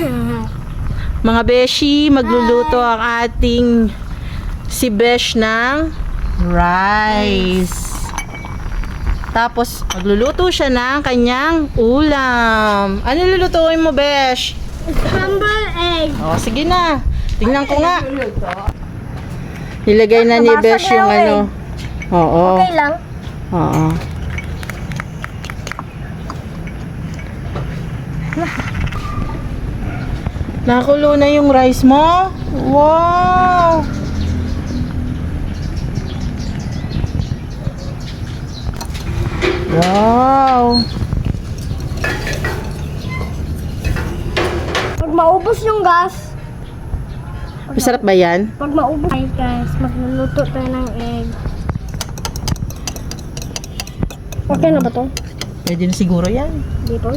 Mga beshi, magluluto ang ating si Besh ng rice. Tapos, magluluto siya ng kanyang ulam. Ano lulutuin mo, Besh? Scrambled egg. O, sige na. Tingnan ko nga. Nilagay na ni Besh yung ano. Oo. Okay lang. Oo. Nakulo na yung rice mo? Wow! Wow! Pag maubos yung gas, Masarap ba yan? pag maubos, ay guys, magluluto tayo ng egg. Okay na ba to? Pwede na siguro yan. Dito?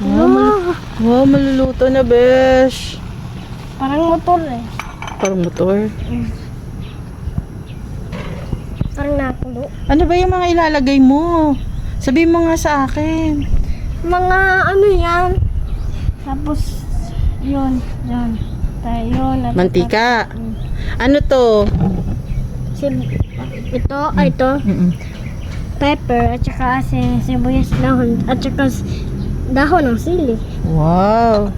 Wow, mal- wow maluluto na, besh. Parang motor eh. Parang motor. Parang nakulo. Ano ba yung mga ilalagay mo? Sabihin mo nga sa akin. Mga ano yan. Tapos, yun, yun. Tayo yun. Mantika. Ano to? Si- ito, ay ito. Mm-mm. Pepper, at saka si sibuyas dahon, at saka dahon ng sili. Wow.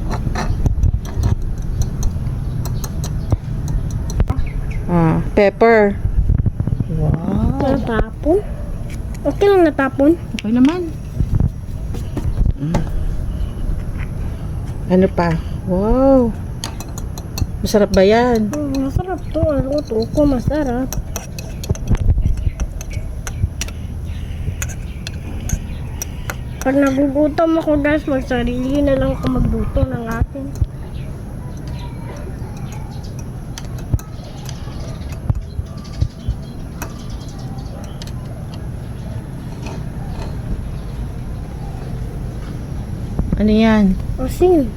Ah, pepper. Wow. Natapon? Okay lang natapon. Okay naman. Mm. Ano pa? Wow. Masarap ba yan? Hmm, masarap to. Ano to? Ko masarap. Pag nagugutom ako guys, magsarili na lang ako magluto ng akin. Ano yan? Asin.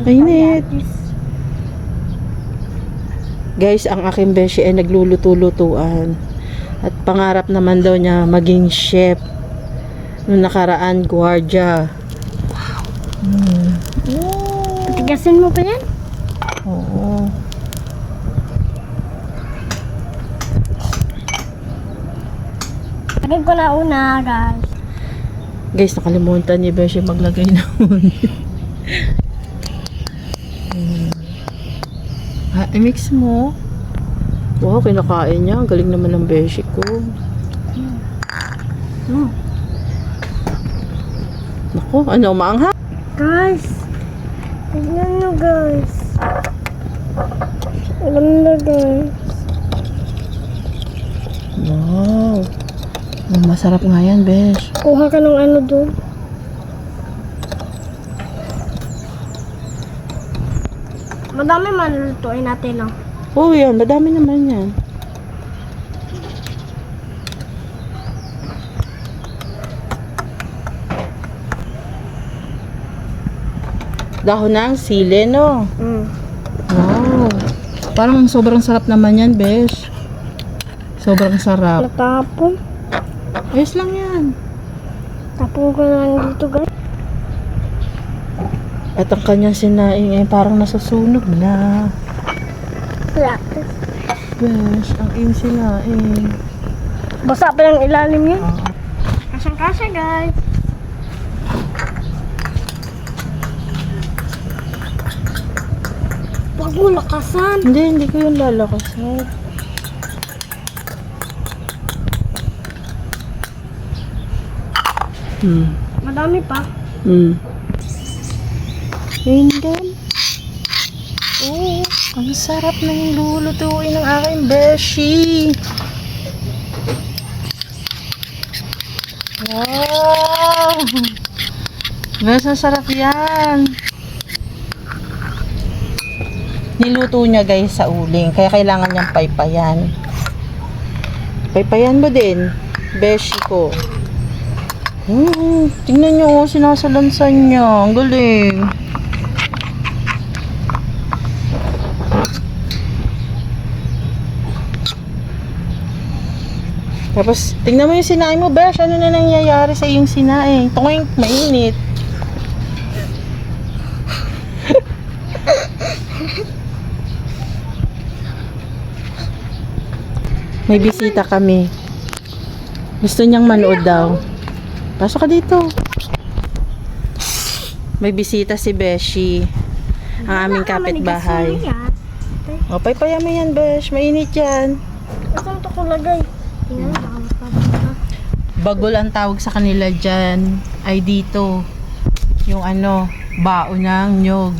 Mainit. Guys, ang aking beshi ay nagluluto-lutuan. At pangarap naman daw niya maging chef. Nung nakaraan, gwardiya. Hmm. Patigasin mo pa yan? Oo. Lagay ko na una guys. Guys, nakalimutan ni Beshi maglagay ng Hmm. Ha, i-mix mo. Wow, kinakain niya. Ang galing naman ng Beshi ko. Hmm. Naku, ano, maangha? Guys, tignan nyo guys. Alam na guys. Wow. Masarap nga yan, Besh. Kuha ka ng ano doon. Madami man lutuin natin ah. Oh, yan. Madami naman yan. Dahon ng sili, no? Mm. Wow. Parang sobrang sarap naman yan, Besh. Sobrang sarap. Natapon. Ayos lang yan. Tapon ko lang dito guys. At ang kanyang sinaing ay parang nasusunog na. Besh, ang iyong sinaing. Basa pa yung ilalim yun. Ah. Kasang kasya guys. Huwag mo lakasan. Hindi, hindi ko yung lalakasan. Hmm. Madami pa. Hmm. Kingdom. Oh, ang sarap na yung lulutuin ng aking beshi. Wow! Mas sarap yan. Niluto niya guys sa uling, kaya kailangan niyang paypayan. Paypayan mo din, beshi ko. Hmm, tingnan niyo, oh, sinasalansan niya. Ang galing. Tapos, tingnan mo yung sinaing mo, Besh. Ano na nangyayari sa iyong sinaing? Toing, mainit. May bisita kami. Gusto niyang manood daw. Pasok ka dito. May bisita si Beshi. Ang aming kapitbahay. O, paypaya mo yan, Besh. Mainit yan. Saan to ko lagay? Bagol ang tawag sa kanila dyan ay dito. Yung ano, bao ng nyog.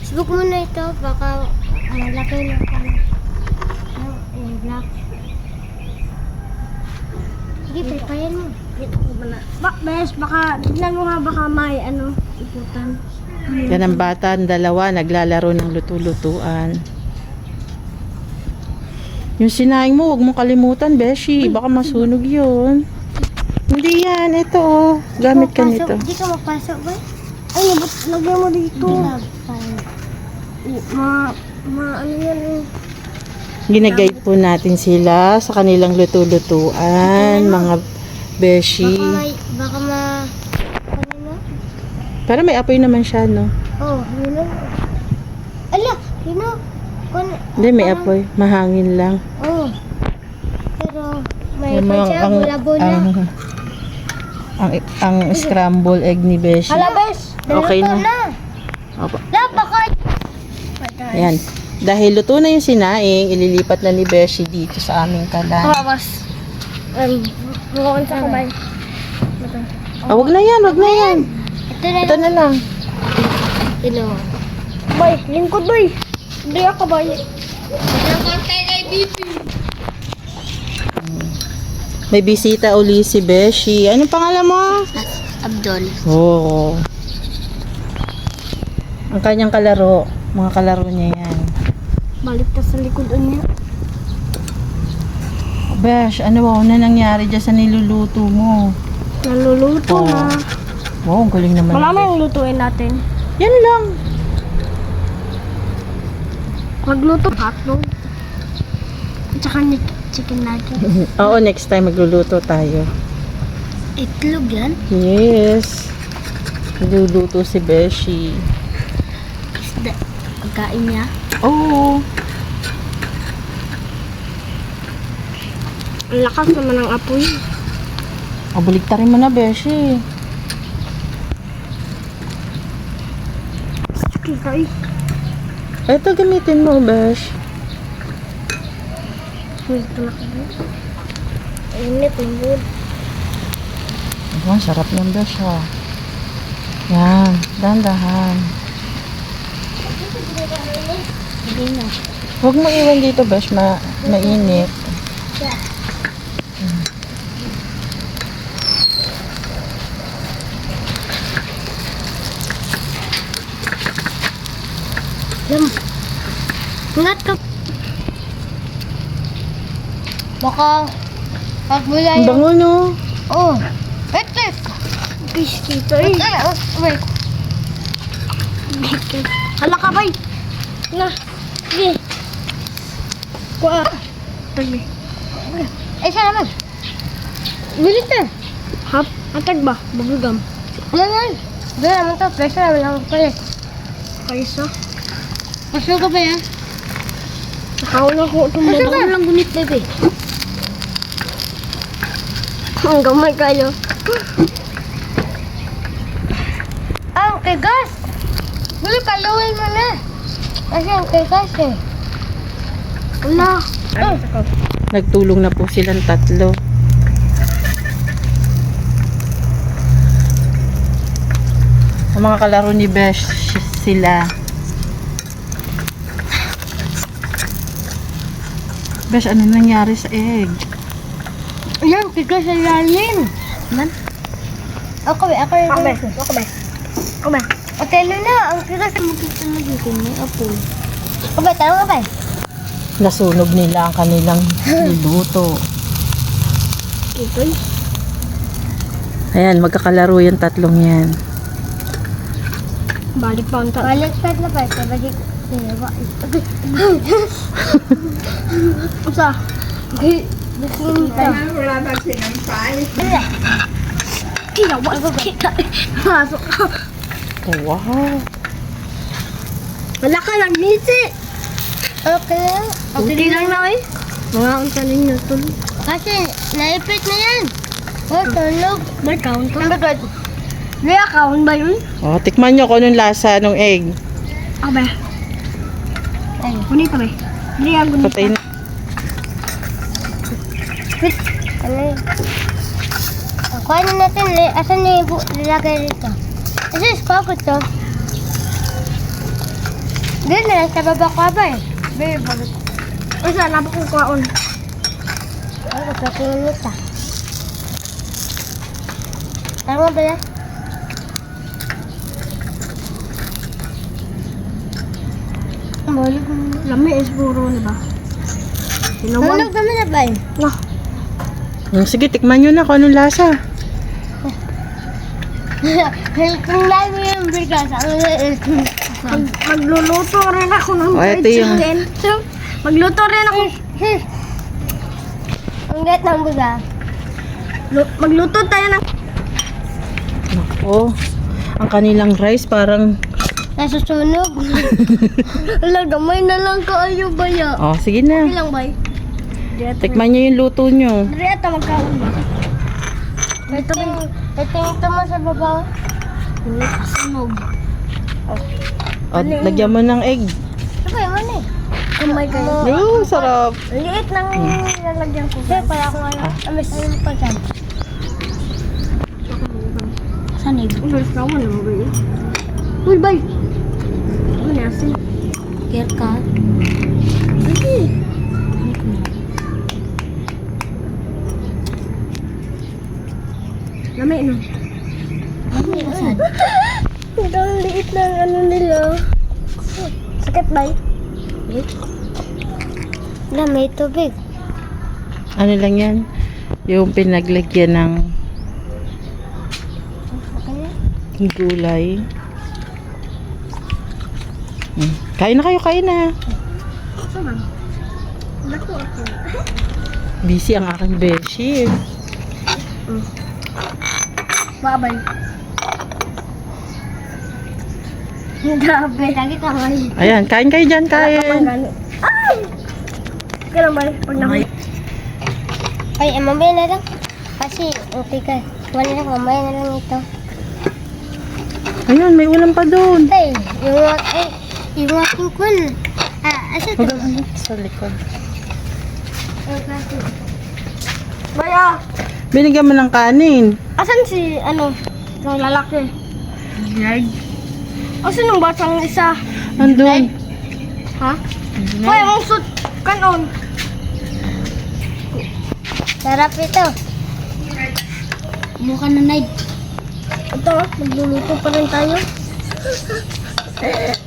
Facebook mo na ito, baka malaki na ka. Ano, eh, black. Sige, paypayan mo. Dito ko ba na? Ba, bes, baka, tignan mo nga baka may, ano, ikutan. Yan ang bata, ang dalawa, naglalaro ng lutu-lutuan. Yung sinaing mo, huwag mong kalimutan, Beshi. Baka masunog yun. Hindi yan, ito oh. Gamit ka nito. Di ka mapasok ba? Ay, nabot, lagyan mo dito. Ma, ma, ano yan eh. Ginaguide po natin sila sa kanilang lutu-lutuan, mga Beshi. Baka may, baka ma, ano mo? Pero may apoy naman siya, no? Oh, yun. Ala, yun. Kun, Hindi, may apoy. Mahangin lang. oh. Pero, may Yan mo pa ang, siya, ang, bula-bula. ang, ang, ang scramble egg ni Beshi. Hala, bes. Okay na. Opo. La, baka. Ayan. Dahil luto na yung sinaing, ililipat na ni Beshi dito sa aming kalan. Kawawas. Um, mukhang sa kamay. Ah, wag na yan, wag na yan. Ito na. Ito na lang. Ito. Bay, lingkod bay. Hindi ako bay. May bisita uli si Beshi. Anong pangalan mo? Abdol. Oo. Ang kanyang kalaro. Mga kalaro niya yan. Balik ka sa likod niya. Besh, ano ba na nangyari dyan sa niluluto mo? Naluluto Oo. na. Wow, ang galing naman. Marami yung lutuin natin. Yan lang. Magluto hotdog. At saka chicken nugget. Oo, next time magluluto tayo. Itlog yan? Yes. Nagluluto si Beshi. Isda. Pagkain niya. Oo. Ang lakas naman ng apoy. Oh, baliktarin mo na, Beshi. Kikay. Ito, gamitin mo, Besh. Init. Oh, ang sarap ng Besh, ha. Yan, dandahan. Hindi na. Huwag mo iwan dito, Besh. Ma mainit. Lam. Ingat ka. Baka pagmula Ang bango, no? Oh. Petes. Fish dito eh. Wait. Hala ka bay. Na. Sige. Kuha. Tagbi. Eh, siya naman. Bilit na. Hap. Atag ba? Bubugam. Wala na. Wala naman to. Presyo naman lang pala. Presyo? Presyo ka ba yan? Nakauna ko itong Presyo ka? lang gunit bebe. Ang gamay kayo. Ang tigas! Bili paluin mo na. Kasi ang tigas eh. Wala. Oh. Nagtulong na po silang tatlo. Ang mga kalaro ni Besh sila. Besh, ano nangyari sa egg? Ayan, tigas sa lalim. Man? Ako ba? Ako ba? Ako ba? Ako ba? Ako ba? Na. Ang tigas sa mukit na nagiging may apoy. Ako ba? Tama ka ba? Nasunog nila ang kanilang niluto. Ito Ayan, magkakalaro yung tatlong yan. Balik pa ang tayo. Balik pa pa. Balik. Diba? Okay. Bisinta. Wala ba sinampay? Kinawa ko kita. Pasok ka. Oh, wow. Wala ka lang ngisi. Okay. Okay lang na eh. Mga ang tanin nyo tuloy. Kasi, naipit na yan. Oh, tulog. May count ka? Ang May account ba yun? Oh, tikman nyo kung anong lasa ng egg. Abe. Ay, kunita ba? Hindi ang kunita. Patay na. Wait. Ano yun? Kuha na natin. Asan na yung nilagay dito? Asa yung spakot to? Doon na sa baba ko ba eh. Babe, bakit? Asa, nabak ko kuhaon. Ay, magkatingin nito. Tama ba yan? Balik mo. Lami is puro na ba? Sinawag. Ano naman na ba yun? Wah. Hmm, sige, tikman nyo na kung anong lasa. Kung lalo yung bigas, ano Mag, magluluto rin ako ng Oh, ito yung- chicken. Magluto rin ako. Ang gat ng buga. magluto tayo ng... Nako. Ang kanilang rice parang... Nasusunog. Wala, gamay na lang kaayo ba ya? Oh, sige na. Ilang bay? Tikman nyo yung luto nyo. Dari ata magkaon ba? Ito yung... Ito yung tama sa baba. Sunog. Oh, lagyan mo ng egg. Yung ano eh? Oh my God. Oh, sarap. Liit lang yung lalagyan ko. Kaya pala ako ngayon. Amis na yung pagkan. Sanib. Ulos ka mo naman ba yun? Uy, bay! Ano na asin? Care ka? Sige. Lamay no? Lamay asan? Ang liit ng ano nila. Sakit ba? Na, may tubig. Ano lang yan? Yung pinaglagyan ng gulay. Kain na kayo, kain na. Busy ang aking beshi. Babay. Grabe. Lagi kamay. Ayan, kain kayo dyan, kain. Ay! Kaya ba? Pag na Ay, eh, mamaya na lang. Kasi, okay ka. Wala na, mamaya na lang ito. Ayun, may ulam pa doon. Ay, yung, yung aking kun. Ah, asa ito? Sa likod. Baya, Binigyan mo ng kanin. asan si, ano, yung lalaki? Yard. Asan yung batang isa? Andun. Ha? Hoy, mong sut, kanon. Sarap ito. Mukha na night. Ito, magluluto pa rin tayo.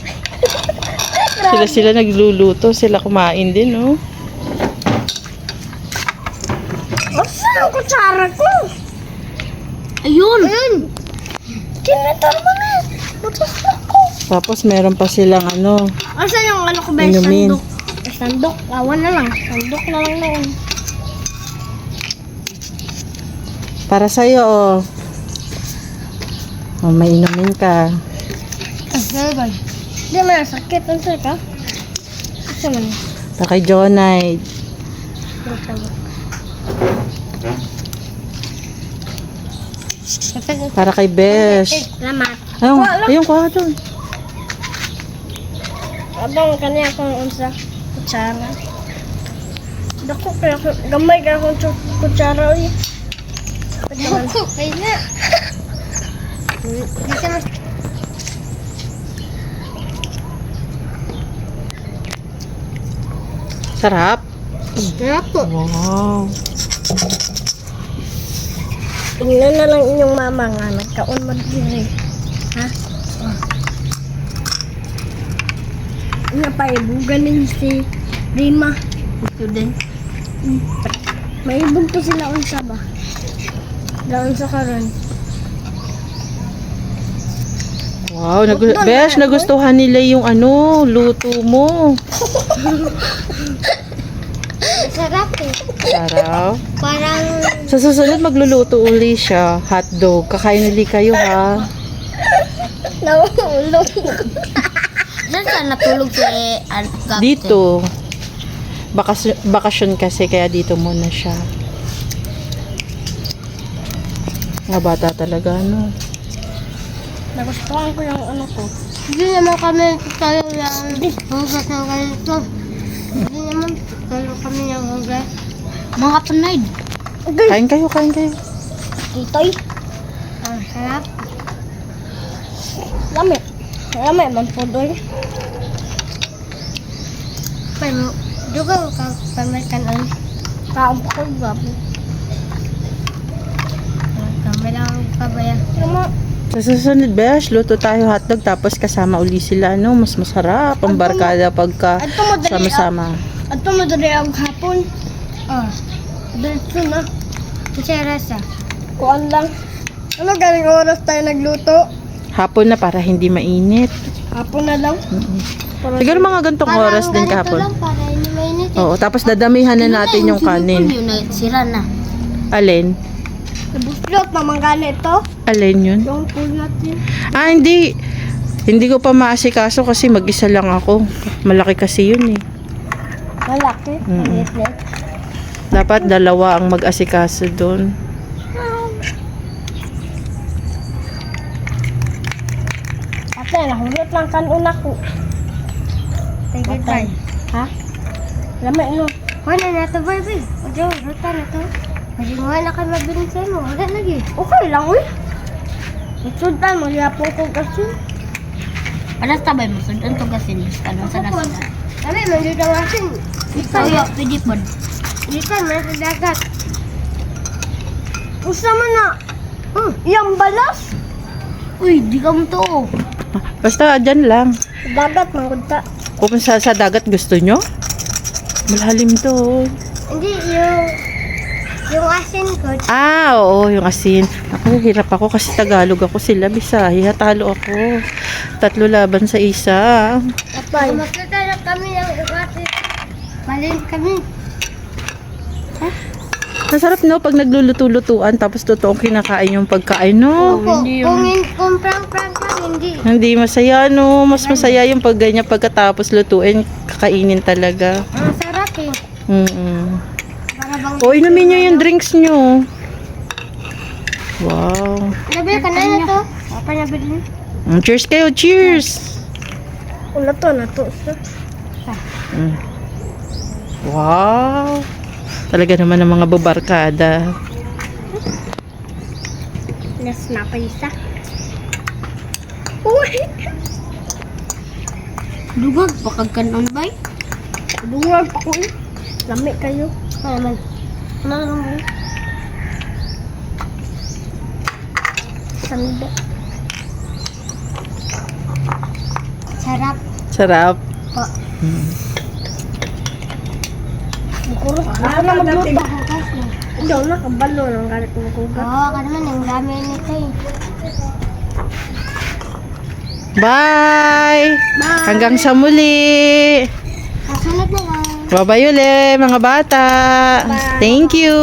Sila sila nagluluto, sila kumain din, oh. Asan ang kutsara ko? Ayun. Ayun. Tinatar mo na. Butos na ko. Tapos meron pa silang ano, Asan yung ano ko ba? Inumin. Sandok. Eh, Sandok. Awan na lang. Sandok na lang noon. para sa'yo, oh. Oh, may inumin ka. Ah, sabay. Hindi man sakit. Ang sakit ka? Asa man? Para kay Jonay. Para kay Besh. Salamat. Ayun, ayun, kuha doon. Abang kanya akong unsa kutsara. Dako kaya ako, gamay kaya akong kutsara. Dako kaya na. Di ka mas Sarap. Sarap po. Wow. Tingnan na lang inyong mama nga nagkaon man diri. Ha? Oh. Nga pa ibugan din si Rima. Student. Mm. May ibog to sila unsa ba? Daon sa karon. Wow, nagu- besh, nagustuhan nila yung ano, luto mo. Sarap eh. Sarap. Parang Sa susunod, magluluto uli siya. Hotdog. Kakain uli kayo, ha? nahulog. Saan ka natulog si Al Captain? Dito. Bakas bakasyon kasi, kaya dito muna siya. Nga bata talaga, ano? Nagustuhan ko yung ano ko. Hindi naman kami tayo yung hugas ng ganito. Hindi naman tayo kami yung hugas. Mga panay. Kain kayo, kain kayo. Itoy. Ang sarap. Lami. Lami man po doon. Pero, duga ka pamikan ang kaong ko gabo. Kami lang kabaya. Lama. Sa susunod, besh, luto tayo hotdog tapos kasama uli sila, ano? Mas masarap ang barkada pagka sama-sama. At tumadali ang hapon. Ah. Diretso na. Kasi rasa. Kuan lang. Ano galing oras tayo nagluto? Hapon na para hindi mainit. Hapon na lang. Mm-mm. Siguro mga gantong oras din kahapon. lang para hindi mainit. Oo, tapos dadamihan na natin yung kanin. Yun na, sira na. Alin? Nabuslot, mamangga ito. Alin yun? Yung pool natin. Ah, hindi. Hindi ko pa maasikaso kasi mag-isa lang ako. Malaki kasi yun eh. Malaki. Mm. Na. Dapat dalawa ang mag-asikaso doon. Ate, nahulot lang kanuna ko. Tigil ba? Ha? Lama no. Wala na to, baby. Ojo, ruta na to. Kasi nga na kayo mabiling sa mo. Wala lagi. Okay lang, uy. Sudan mo, yapong ko kasi. Alas tabay mo, sundan to kasi ni Ano sa nasa. Kami, mandito ang asin. Ikaw, yo, pwede po. Dito, nasa dagat. Usa man na. Hmm, iyang balas. Uy, di ka mo to. Basta dyan lang. Dagat, manggunta. Kung sa, sa dagat gusto nyo? Malalim to. Hindi, yung... Yung asin ko. Ah, oo, yung asin. Ako, hirap ako kasi Tagalog ako sila. Bisaya, talo ako. Tatlo laban sa isa. Apay. Makita na kami ng asin. Malin kami. Masarap no, pag nagluluto-lutuan tapos totoong kinakain yung pagkain, no? Kung, kung, hin- kung prank-prank lang, hindi. Hindi masaya, no? Mas masaya yung pag ganyan pagkatapos lutuin, kakainin talaga. Ang sarap eh. Mm bang... O, inumin nyo yung drinks nyo. Wow. Nabili ka na na to? Apa nabili? Mm, cheers kayo, cheers! Wala to, na to. Mm. Wow! Talaga naman ang mga babarkada. Nas na pa isa. Uy! Dugag, pakag kanon bay. Duwag pa ko eh. Lami kayo. Ano naman? Ano naman? Sanda. Sarap Sarap. po. Bukuro. Ako na magluto. Hindi ako nakabalo ng galit ng kugat. Oo, ka naman. Ang dami nito eh. Bye! Hanggang sa muli! Kasunod na lang. Bye-bye uli, mga bata! Thank you!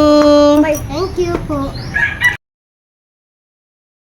Bye. Thank you po.